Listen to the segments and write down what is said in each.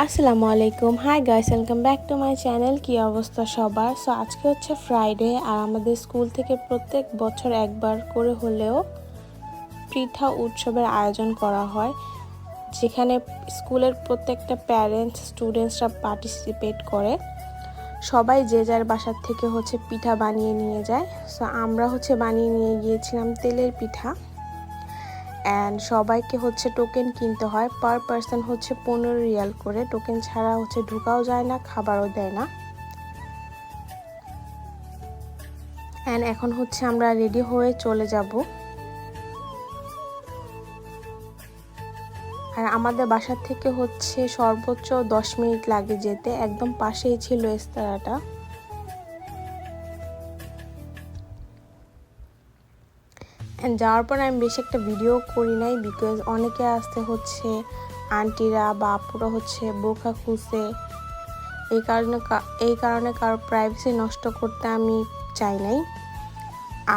আসসালামু আলাইকুম। Hi guys welcome back to my channel কি অবস্থা সবার? সো আজকে হচ্ছে ফ্রাইডে আর আমাদের স্কুল থেকে প্রত্যেক বছর একবার করে হলেও পিঠা উৎসবের আয়োজন করা হয়, যেখানে স্কুলের প্রত্যেকটা প্যারেন্টস স্টুডেন্টসরা পার্টিসিপেট করে। সবাই যে যার বাসার থেকে হচ্ছে পিঠা বানিয়ে নিয়ে যায়। সো আমরা হচ্ছে বানিয়ে নিয়ে গিয়েছিলাম তেলের পিঠা। অ্যান্ড সবাইকে হচ্ছে টোকেন কিনতে হয়। পার পার্সন হচ্ছে পনেরো রিয়াল করে। টোকেন ছাড়া হচ্ছে ঢুকাও যায় না, খাবারও দেয় না। অ্যান্ড এখন হচ্ছে আমরা রেডি হয়ে চলে যাব। আর আমাদের বাসার থেকে হচ্ছে সর্বোচ্চ দশ মিনিট লাগে যেতে। একদম পাশেই ছিল এস্তারাটা। যাওয়ার পর আমি বেশি একটা ভিডিও করি নাই বিকজ অনেকে আসতে হচ্ছে আন্টিরা বা আপুরা হচ্ছে বোকা খুঁজে এই কারণে এই কারণে কারও প্রাইভেসি নষ্ট করতে আমি চাই নাই।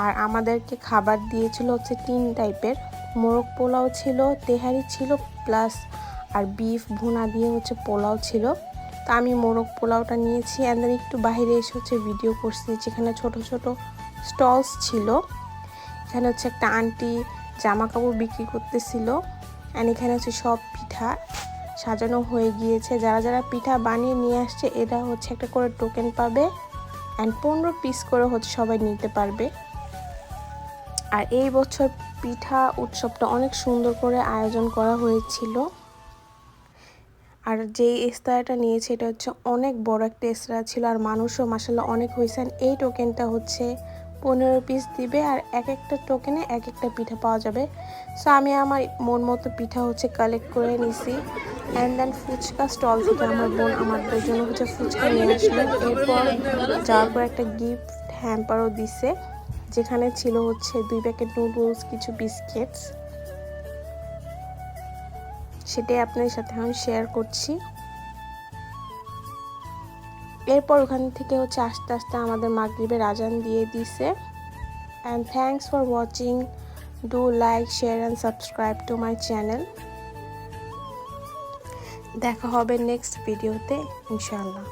আর আমাদেরকে খাবার দিয়েছিল হচ্ছে তিন টাইপের মোরগ পোলাও ছিল, তেহারি ছিল প্লাস আর বিফ ভুনা দিয়ে হচ্ছে পোলাও ছিল। তা আমি মোরগ পোলাওটা নিয়েছি অ্যান্ড একটু বাইরে এসে হচ্ছে ভিডিও করছি যেখানে ছোট ছোট স্টলস ছিল। এখানে হচ্ছে একটা আন্টি জামা কাপড় বিক্রি করতেছিল। অ্যান্ড এখানে হচ্ছে সব পিঠা সাজানো হয়ে গিয়েছে। যারা যারা পিঠা বানিয়ে নিয়ে আসছে, এরা হচ্ছে একটা করে টোকেন পাবে। অ্যান্ড পনেরো পিস করে হচ্ছে সবাই নিতে পারবে। আর এই বছর পিঠা উৎসবটা অনেক সুন্দর করে আয়োজন করা হয়েছিল। আর যেই ইস্তারাটা নিয়েছে, এটা হচ্ছে অনেক বড় একটা ইস্তারা ছিল। আর মানুষও মাসাল্লাহ অনেক হয়েছেন এই টোকেনটা হচ্ছে পনেরো পিস দিবে আর এক একটা টোকেনে এক একটা পিঠা পাওয়া যাবে। সো আমি আমার মন মতো পিঠা হচ্ছে কালেক্ট করে নিছি। অ্যান্ড দেন ফুচকা স্টল থেকে আমার বোন আমাদের জন্য হচ্ছে ফুচকা নিয়ে আসলো। এরপর যাওয়ার পর একটা গিফট হ্যাম্পারও দিছে, যেখানে ছিল হচ্ছে দুই প্যাকেট নুডলস কিছু বিস্কিটস সেটাই আপনাদের সাথে আমি শেয়ার করছি। এরপর ওখান থেকে হচ্ছে আস্তে আস্তে আমাদের মাগরীবের আজান দিয়ে দিছে। And thanks for watching do like share and subscribe to my channel দেখা হবে নেক্সট ভিডিওতে ইনশাআল্লাহ।